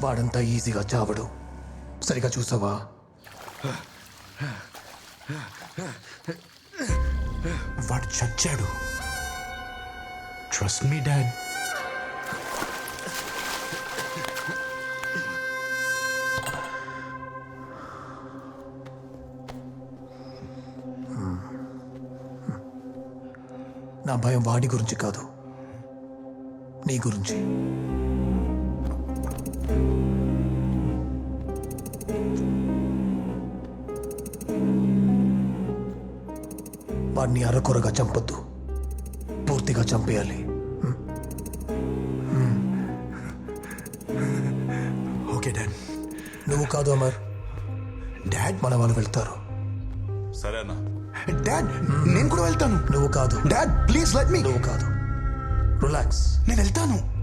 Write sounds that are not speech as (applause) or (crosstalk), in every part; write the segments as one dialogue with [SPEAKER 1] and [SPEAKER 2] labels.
[SPEAKER 1] వాడంతా ఈజీగా చావడు. సరిగా చూసావా?
[SPEAKER 2] వాడు చచ్చాడు. ట్రస్ట్ మీ డాడ్
[SPEAKER 1] నా భయం వాడి గురించి కాదు. నీ గురించి. వాడిని అరకొరగా చంపొద్దు. పూర్తిగా చంపేయాలి.
[SPEAKER 2] Okay dad.
[SPEAKER 1] నువ్వు కాదు అమర్.
[SPEAKER 2] డాడ్
[SPEAKER 1] మన వాళ్ళు వెళ్తారు.
[SPEAKER 3] సరేనా
[SPEAKER 2] డాడ్ నేను కూడా వెళ్తాను.
[SPEAKER 1] నువ్వు కాదు.
[SPEAKER 2] Dad please let me.
[SPEAKER 1] నువ్వు కాదు. రిలాక్స్.
[SPEAKER 2] నేను వెళ్తాను.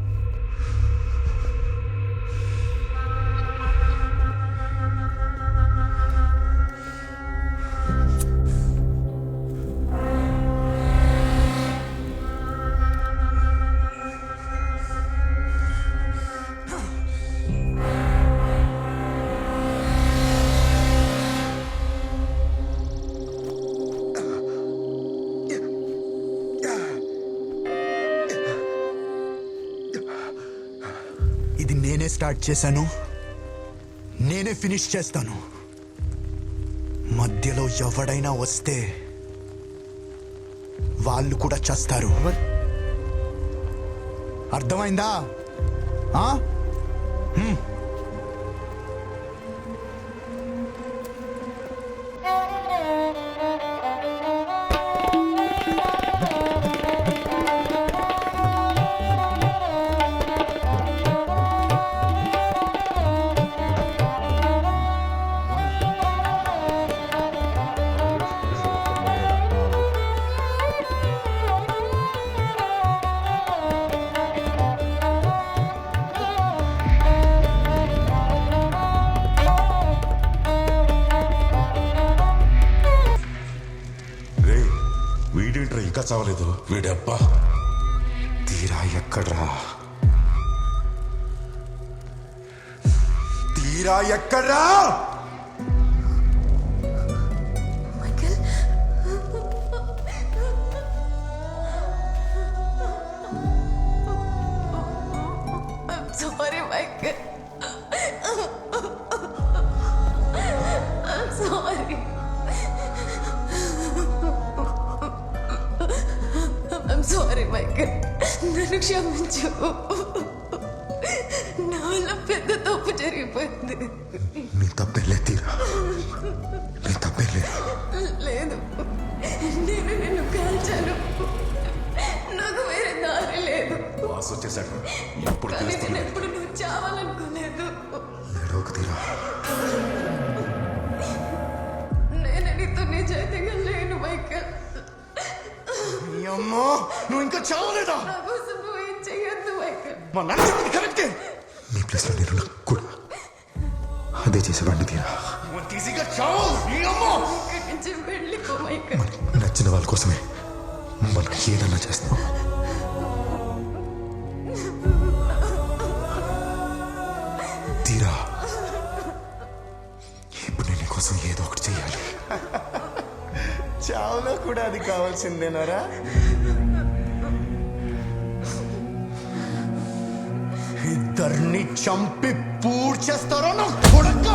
[SPEAKER 2] నేనే స్టార్ట్ చేశాను. నేనే ఫినిష్ చేస్తాను. మధ్యలో ఎవడైనా వస్తే వాళ్ళు కూడా చేస్తారు. అర్థమైందా?
[SPEAKER 3] చావలేదు. వీడబ్బా.
[SPEAKER 2] తీరా ఎక్కడ్రా? తీరా ఎక్కడ్రా?
[SPEAKER 4] నన్ను క్షమించు నా వల్ల పెద్ద తప్పు జరిగిపోయింది.
[SPEAKER 2] నీ తప్పేలే తీరా. నీ తప్పేలే
[SPEAKER 4] లేదు. నేను నిన్ను కాల్చాను. నాకు వేరే దారి లేదు.
[SPEAKER 3] బాస్ వచ్చేసాడు.
[SPEAKER 4] నేను
[SPEAKER 3] తెలుస్తుంది?
[SPEAKER 4] ఎప్పుడు నువ్వు చావాలనుకోలేదు.
[SPEAKER 2] ఏడవకు తీరా.
[SPEAKER 4] నేను నీతో నిజాయితీగా లేను మైకల్.
[SPEAKER 2] అమ్మో నువ్వు ఇంకా చావలేదా? మా నాన్న చెప్పింది కరెక్టే నీ ప్లేస్లో నేను కూడా అదే చేసేవాడిని తీరా. ఈజీగా చావు నీ అమ్మో. మనకి నచ్చిన వాళ్ళ కోసమే మనం ఏదన్నా చేస్తాం తీరా. ఇప్పుడు నేను నీకోసం ఏదో ఒకటి చెయ్యాలి. (laughs)
[SPEAKER 5] చావులో కూడా అది కావాల్సిందేనారా?
[SPEAKER 2] ఇద్దరిని చంపి పూడ్చేస్తారో నా కొడక?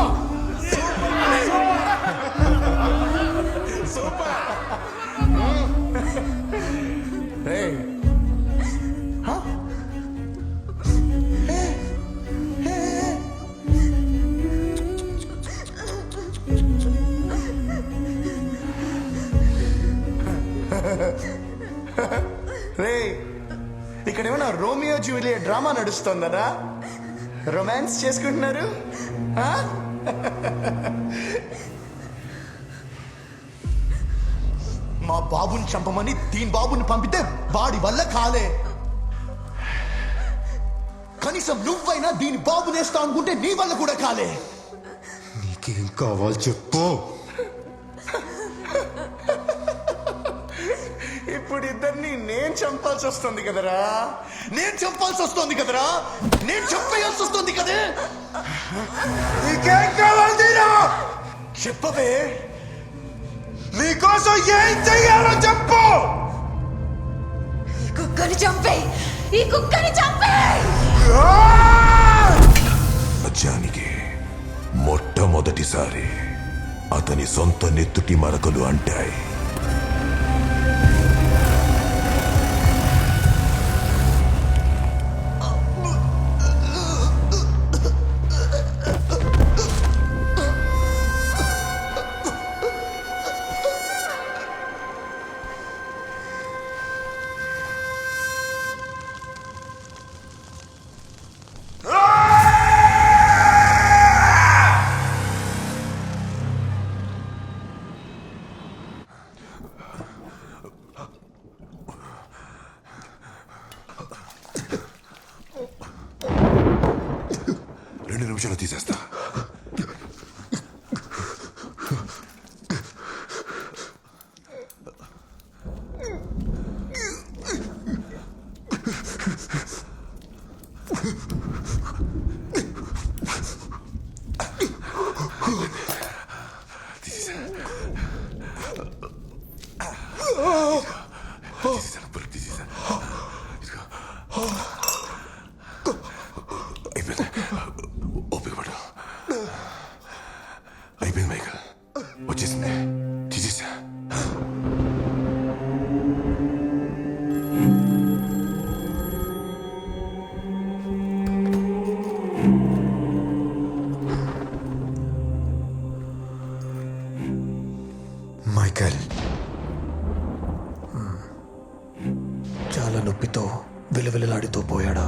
[SPEAKER 5] రేయ్, ఇక్కడ ఏమైనా రోమియో జూలియట్ డ్రామా నడుస్తుందరా? రొమాన్స్ చేసుకుంటున్నారు? ఆ?
[SPEAKER 2] మా బాబుని చంపమని దీని బాబుని పంపితే వాడి వల్ల కాలే. కనీసం నువ్వైనా దీని బాబునేస్తా అనుకుంటే నీ వల్ల కూడా కాలే. నీకేం కావాలి చెప్పు.
[SPEAKER 5] నేను చంపాల్సి వస్తుంది కదరా?
[SPEAKER 2] నేను చంపాల్సి వస్తుంది కదరా? నేను చంపేయాల్సి వస్తుంది కదే? నీకేం కావాలి తీరా?
[SPEAKER 5] చెప్పవే.
[SPEAKER 2] నీకోసం ఏం చెయ్యాలో చెప్పు.
[SPEAKER 4] ఈ కుక్కని చంపేయి. ఈ కుక్కని చంపేయి.
[SPEAKER 6] రాజ్యానికి మొట్టమొదటిసారి అతని సొంత నెత్తుటి మరకలు అంటాయి. రెండు నిమిషాలు తీసేస్తా వచ్చేసింది తీసేసా
[SPEAKER 2] మైకల్
[SPEAKER 1] చాలా నొప్పితో విలవిలలాడుతూ పోయాడా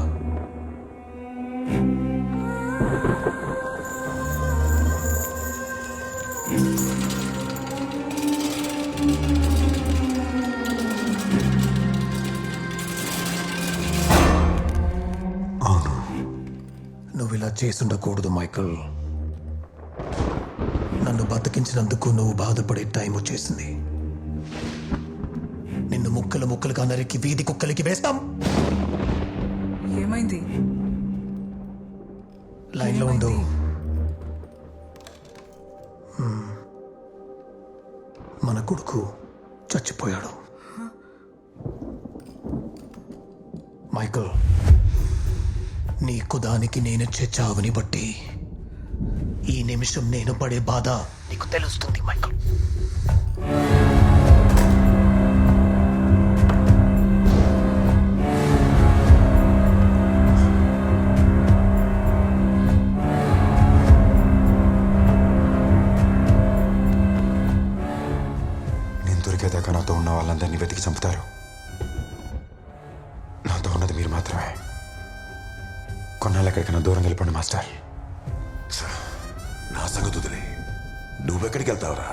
[SPEAKER 2] thank you
[SPEAKER 1] నువ్వు ఇలా చేసుండకూడదు మైకల్. నన్ను బతికించినందుకు నువ్వు బాధపడే టైం వచ్చేసింది నిన్ను ముక్కలు ముక్కలుగా నరికి వీధి కుక్కలకి వేస్తాం.
[SPEAKER 7] ఏమైంది?
[SPEAKER 1] లైన్లో ఉండు. మన కొడుకు చచ్చిపోయాడు. మైకల్. నీకు దానికి నేనిచ్చే చావుని బట్టి. ఈ నిమిషం నేను పడే బాధ నీకు తెలుస్తుంది మైకల్.
[SPEAKER 2] కొన్నాళ్ళు ఎక్కడికైనా దూరం వెళ్ళిపోండి మాస్టర్.
[SPEAKER 6] నా సంగతి వదిలే నువ్వెక్కడికి వెళ్తావురా?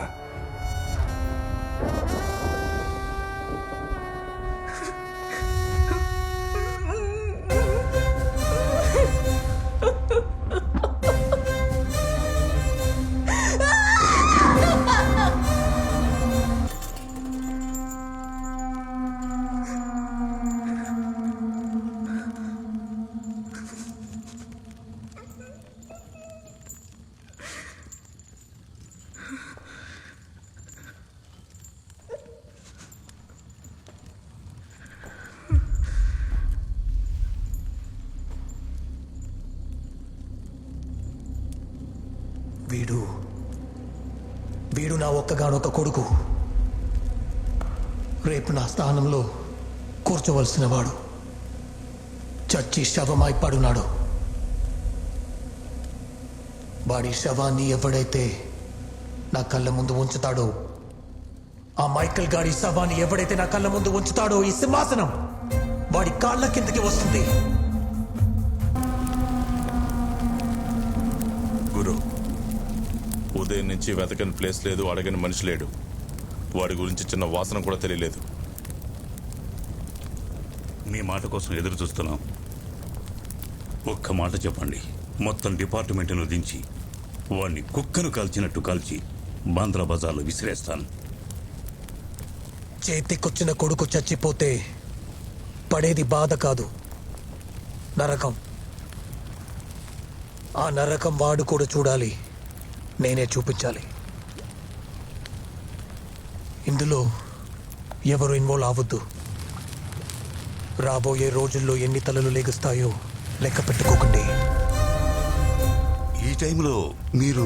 [SPEAKER 1] నా ఒక్కగానొక్క కొడుకు. రేపు నా స్థానంలో కూర్చోవలసిన వాడు చచ్చి శవమై పడున్నాడు. వాడి శవాన్ని ఎవడైతే నా కళ్ళ ముందు ఉంచుతాడో ఆ మైకల్ గాడి శవాన్ని ఎవడైతే నా కళ్ళ ముందు ఉంచుతాడో ఈ సింహాసనం వాడి కాళ్ళ కిందకి వస్తుంది.
[SPEAKER 3] ఉదయం నుంచి వెతకని ప్లేస్ లేదు అడగని మనిషి లేడు. వాడి గురించి చిన్న వాసన కూడా తెలియలేదు.
[SPEAKER 8] మీ మాట కోసం ఎదురు చూస్తున్నాం. ఒక్క మాట చెప్పండి. మొత్తం డిపార్ట్మెంట్ను దించి వాణ్ణి కుక్కను కాల్చినట్టు కాల్చి బాంద్రా బజార్లో విసిరేస్తాను.
[SPEAKER 1] చేతికొచ్చిన కొడుకు చచ్చిపోతే పడేది బాధ కాదు. నరకం. ఆ నరకం వాడు కూడా చూడాలి. నేనే చూపించాలి. ఇందులో ఎవరు ఇన్వాల్వ్ అవ్వద్దు. రాబోయే రోజుల్లో ఎన్ని తలలు లెగుస్తాయో లెక్క పెట్టుకోకండి.
[SPEAKER 6] ఈ టైంలో మీరు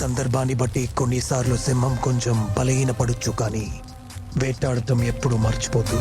[SPEAKER 1] సందర్భాన్ని బట్టి కొన్నిసార్లు సింహం కొంచెం బలహీనపడొచ్చు కానీ వేటాడటం ఎప్పుడు మర్చిపోతూ